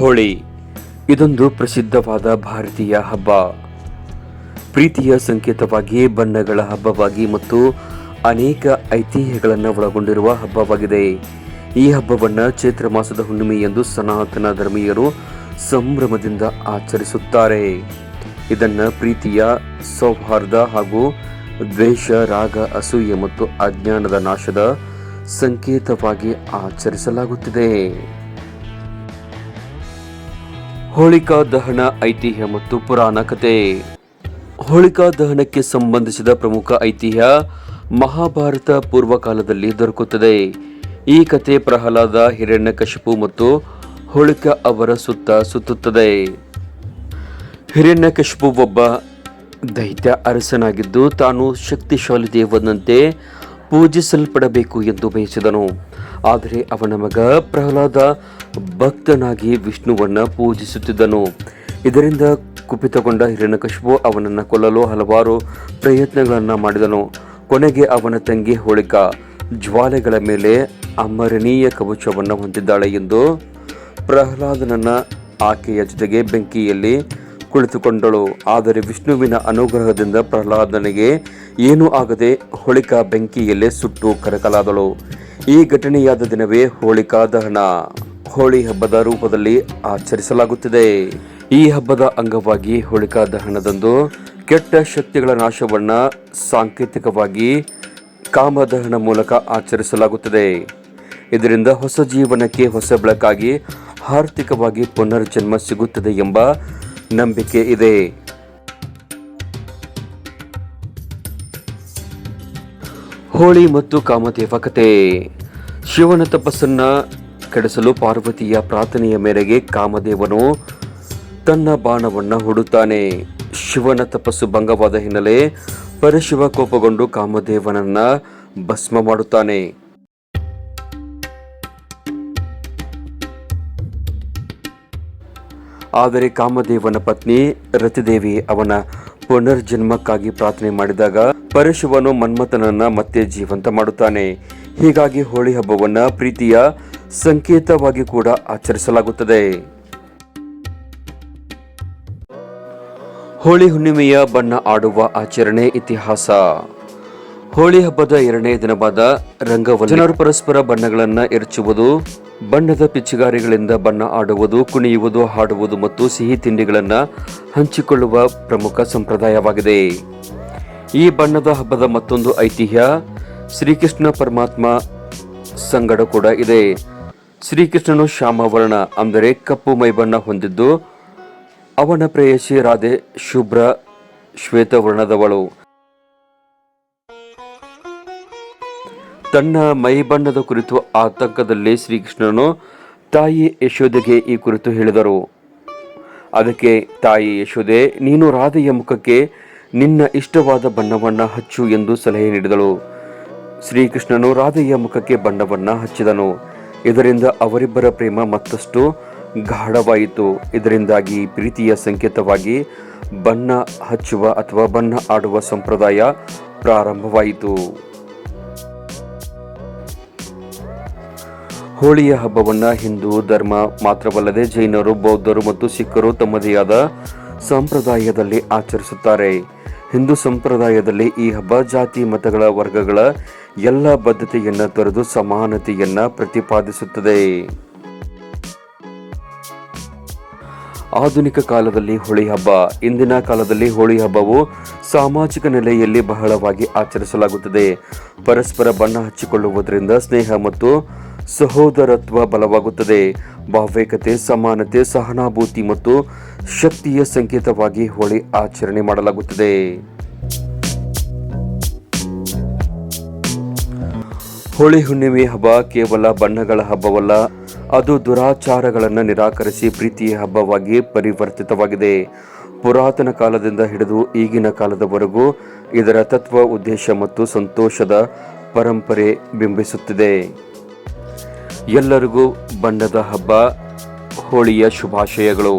ಹೋಳಿ. ಇದೊಂದು ಪ್ರಸಿದ್ಧವಾದ ಭಾರತೀಯ ಹಬ್ಬ. ಪ್ರೀತಿಯ ಸಂಕೇತವಾಗಿ, ಬಣ್ಣಗಳ ಹಬ್ಬವಾಗಿ ಮತ್ತು ಅನೇಕ ಐತಿಹ್ಯಗಳನ್ನು ಒಳಗೊಂಡಿರುವ ಹಬ್ಬವಾಗಿದೆ. ಈ ಹಬ್ಬವನ್ನು ಚೈತ್ರ ಮಾಸದ ಹುಣ್ಣಿಮೆ ಎಂದು ಸನಾತನ ಧರ್ಮೀಯರು ಸಂಭ್ರಮದಿಂದ ಆಚರಿಸುತ್ತಾರೆ. ಇದನ್ನು ಪ್ರೀತಿಯ, ಸೌಹಾರ್ದ ಹಾಗೂ ದ್ವೇಷ, ರಾಗ, ಅಸೂಯೆ ಮತ್ತು ಅಜ್ಞಾನದ ನಾಶದ ಸಂಕೇತವಾಗಿ ಆಚರಿಸಲಾಗುತ್ತಿದೆ. ಹೋಳಿಕಾ ದಹನ ಐತಿಹ್ಯ ಮತ್ತು ಪುರಾಣ ಕತೆ. ಹೋಳಿಕಾ ದಹನಕ್ಕೆ ಸಂಬಂಧಿಸಿದ ಪ್ರಮುಖ ಐತಿಹ್ಯ ಮಹಾಭಾರತ ಪೂರ್ವಕಾಲದಲ್ಲಿ ದೊರಕುತ್ತದೆ. ಈ ಕತೆ ಪ್ರಹ್ಲಾದ, ಹಿರಣ್ಯಕಶಿಪು ಮತ್ತು ಹೋಳಿಕಾ ಅವರ ಸುತ್ತ ಸುತ್ತುತ್ತದೆ. ಹಿರಣ್ಯಕಶಿಪು ಒಬ್ಬ ದೈತ್ಯ ಅರಸನಾಗಿದ್ದು ತಾನು ಶಕ್ತಿಶಾಲಿ ದೇವನಂತೆ ಪೂಜಿಸಲ್ಪಡಬೇಕು ಎಂದು ಬಯಸಿದನು. ಆದರೆ ಅವನ ಮಗ ಪ್ರಹ್ಲಾದ ಭಕ್ತನಾಗಿ ವಿಷ್ಣುವನ್ನ ಪೂಜಿಸುತ್ತಿದ್ದನು. ಇದರಿಂದ ಕುಪಿತಗೊಂಡ ಹಿರಣ್ಯಕಶಿಪು ಅವನನ್ನು ಕೊಲ್ಲಲು ಹಲವಾರು ಪ್ರಯತ್ನಗಳನ್ನು ಮಾಡಿದನು. ಕೊನೆಗೆ ಅವನ ತಂಗಿ ಹೋಳಿಕ ಜ್ವಾಲೆಗಳ ಮೇಲೆ ಅಮರಣೀಯ ಕವಚವನ್ನು ಹೊಂದಿದ್ದಾಳೆ ಎಂದು ಪ್ರಹ್ಲಾದನನ್ನ ಆಕೆಯ ಜೊತೆಗೆ ಬೆಂಕಿಯಲ್ಲಿ ಕುಳಿತುಕೊಂಡಳು. ಆದರೆ ವಿಷ್ಣುವಿನ ಅನುಗ್ರಹದಿಂದ ಪ್ರಹ್ಲಾದನಿಗೆ ಏನೂ ಆಗದೆ ಹೊಳಿಕ ಬೆಂಕಿಯಲ್ಲೇ ಸುಟ್ಟು ಕರಕಲಾದಳು. ಈ ಘಟನೆಯಾದ ದಿನವೇ ಹೋಳಿಕಾ ದಹನ ಹೋಳಿ ಹಬ್ಬದ ರೂಪದಲ್ಲಿ ಆಚರಿಸಲಾಗುತ್ತಿದೆ. ಈ ಹಬ್ಬದ ಅಂಗವಾಗಿ ಹೋಳಿಕಾ ದಹನದಂದು ಕೆಟ್ಟ ಶಕ್ತಿಗಳ ನಾಶವನ್ನ ಸಾಂಕೇತಿಕವಾಗಿ ಕಾಮದಹನ ಮೂಲಕ ಆಚರಿಸಲಾಗುತ್ತದೆ. ಇದರಿಂದ ಹೊಸ ಜೀವನಕ್ಕೆ ಹೊಸ ಬೆಳಕಾಗಿ ಆರ್ಥಿಕವಾಗಿ ಪುನರ್ಜನ್ಮ ಸಿಗುತ್ತದೆ ಎಂಬ ನಂಬಿಕೆ ಇದೆ. ಹೋಳಿ ಮತ್ತು ಕಾಮದೇವ ಕತೆ ಶಿವನ ತಪಸ್ಸನ್ನ ಕೆಡಿಸಲು ಪಾರ್ವತಿಯ ಪ್ರಾರ್ಥನೆಯ ಮೇರೆಗೆ ಕಾಮದೇವನು ತನ್ನ ಬಾಣವನ್ನ ಹುಡುತ್ತಾನೆ. ಶಿವನ ತಪಸ್ಸು ಭಂಗವಾದ ಹಿನ್ನೆಲೆ ಪರಶಿವ ಕೋಪಗೊಂಡು ಕಾಮದೇವನನ್ನ ಭಸ್ಮ ಮಾಡುತ್ತಾನೆ. ಆದರೆ ಕಾಮದೇವನ ಪತ್ನಿ ರತಿದೇವಿ ಅವನ ಪುನರ್ಜನ್ಮಕ್ಕಾಗಿ ಪ್ರಾರ್ಥನೆ ಮಾಡಿದಾಗ ಪರಶಿವನು ಮನ್ಮಥನನ್ನ ಮತ್ತೆ ಜೀವಂತ ಮಾಡುತ್ತಾನೆ. ಹೀಗಾಗಿ ಹೋಳಿ ಹಬ್ಬವನ್ನ ಪ್ರೀತಿಯ ಸಂಕೇತವಾಗಿ ಕೂಡ ಆಚರಿಸಲಾಗುತ್ತದೆ. ಹೋಳಿ ಹುಣ್ಣಿಮೆಯ ಬಣ್ಣ ಆಡುವ ಆಚರಣೆ ಇತಿಹಾಸ. ಹೋಳಿ ಹಬ್ಬದ ಎರಡನೇ ದಿನವಾದ ರಂಗವಲ್ಲಿ ಜನರು ಪರಸ್ಪರ ಬಣ್ಣಗಳನ್ನ ಎರಚುವುದು, ಬಣ್ಣದ ಪಿಚ್ಚುಗಾರಿಗಳಿಂದ ಬಣ್ಣ ಆಡುವುದು, ಕುಣಿಯುವುದು, ಹಾಡುವುದು ಮತ್ತು ಸಿಹಿ ತಿಂಡಿಗಳನ್ನು ಹಂಚಿಕೊಳ್ಳುವ ಪ್ರಮುಖ ಸಂಪ್ರದಾಯವಾಗಿದೆ. ಈ ಬಣ್ಣದ ಹಬ್ಬದ ಮತ್ತೊಂದು ಐತಿಹ್ಯ ಶ್ರೀಕೃಷ್ಣ ಪರಮಾತ್ಮ ಸಂಗಡ ಕೂಡ ಇದೆ. ಶ್ರೀಕೃಷ್ಣನು ಶ್ಯಾಮವರ್ಣ ಅಂದರೆ ಕಪ್ಪು ಮೈಬಣ್ಣ ಹೊಂದಿದ್ದು ಅವನ ಪ್ರೇಯಸಿ ರಾಧೆ ಶುಭ್ರ ಶ್ವೇತವರ್ಣದವಳು. ತನ್ನ ಮೈಬಣ್ಣದ ಕುರಿತು ಆತಂಕದಲ್ಲಿ ಶ್ರೀಕೃಷ್ಣನು ತಾಯಿ ಯಶೋದೆಗೆ ಈ ಕುರಿತು ಹೇಳಿದರು. ಅದಕ್ಕೆ ತಾಯಿ ಯಶೋದೆ ನೀನು ರಾಧೆಯ ಮುಖಕ್ಕೆ ನಿನ್ನ ಇಷ್ಟವಾದ ಬಣ್ಣವನ್ನ ಹಚ್ಚು ಎಂದು ಸಲಹೆ ನೀಡಿದಳು. ಶ್ರೀಕೃಷ್ಣನು ರಾಧೆಯ ಮುಖಕ್ಕೆ ಬಣ್ಣವನ್ನ ಹಚ್ಚಿದನು. ಇದರಿಂದ ಅವರಿಬ್ಬರ ಪ್ರೇಮ ಮತ್ತಷ್ಟು ಗಾಢವಾಯಿತು. ಇದರಿಂದಾಗಿ ಪ್ರೀತಿಯ ಸಂಕೇತವಾಗಿ ಬಣ್ಣ ಹಚ್ಚುವ ಅಥವಾ ಬಣ್ಣ ಆಡುವ ಸಂಪ್ರದಾಯ ಪ್ರಾರಂಭವಾಯಿತು. ಹೋಳಿಯ ಹಬ್ಬವನ್ನು ಹಿಂದೂ ಧರ್ಮ ಮಾತ್ರವಲ್ಲದೆ ಜೈನರು, ಬೌದ್ಧರು ಮತ್ತು ಸಿಖ್ಖರು ತಮ್ಮದೇ ಆದ ಸಂಪ್ರದಾಯದಲ್ಲಿ ಆಚರಿಸುತ್ತಾರೆ. ಹಿಂದೂ ಸಂಪ್ರದಾಯದಲ್ಲಿ ಈ ಹಬ್ಬ ಜಾತಿ ಮತಗಳ ವರ್ಗಗಳ ಎಲ್ಲ ಬದ್ಧತೆಯನ್ನು ತೊರೆದು ಸಮಾನತೆಯನ್ನು ಪ್ರತಿಪಾದಿಸುತ್ತದೆ. ಆಧುನಿಕ ಕಾಲದಲ್ಲಿ ಹೋಳಿ ಹಬ್ಬ, ಇಂದಿನ ಕಾಲದಲ್ಲಿ ಹೋಳಿ ಹಬ್ಬವು ಸಾಮಾಜಿಕ ನೆಲೆಯಲ್ಲಿ ಬಹಳವಾಗಿ ಆಚರಿಸಲಾಗುತ್ತದೆ. ಪರಸ್ಪರ ಬಣ್ಣ ಹಚ್ಚಿಕೊಳ್ಳುವುದರಿಂದ ಸ್ನೇಹ ಮತ್ತು ಸಹೋದರತ್ವ ಬಲವಾಗುತ್ತದೆ. ಭಾವೇಕತೆ ಸಮಾನತೆ, ಸಹನಾಭೂತಿ ಮತ್ತು ಶಕ್ತಿಯ ಸಂಕೇತವಾಗಿ ಹೋಳಿ ಆಚರಣೆ ಮಾಡಲಾಗುತ್ತದೆ. ಹೋಳಿ ಹುಣ್ಣಿಮೆ ಹಬ್ಬ ಕೇವಲ ಬಣ್ಣಗಳ ಹಬ್ಬವಲ್ಲ, ಅದು ದುರಾಚಾರಗಳನ್ನು ನಿರಾಕರಿಸಿ ಪ್ರೀತಿಯ ಹಬ್ಬವಾಗಿ ಪರಿವರ್ತಿತವಾಗಿದೆ. ಪುರಾತನ ಕಾಲದಿಂದ ಹಿಡಿದು ಈಗಿನ ಕಾಲದವರೆಗೂ ಇದರ ತತ್ವ, ಉದ್ದೇಶ ಮತ್ತು ಸಂತೋಷದ ಪರಂಪರೆ ಬಿಂಬಿಸುತ್ತಿದೆ. ಎಲ್ಲರಿಗೂ ಬಣ್ಣದ ಹಬ್ಬ, ಹೋಳಿಯ ಶುಭಾಶಯಗಳು.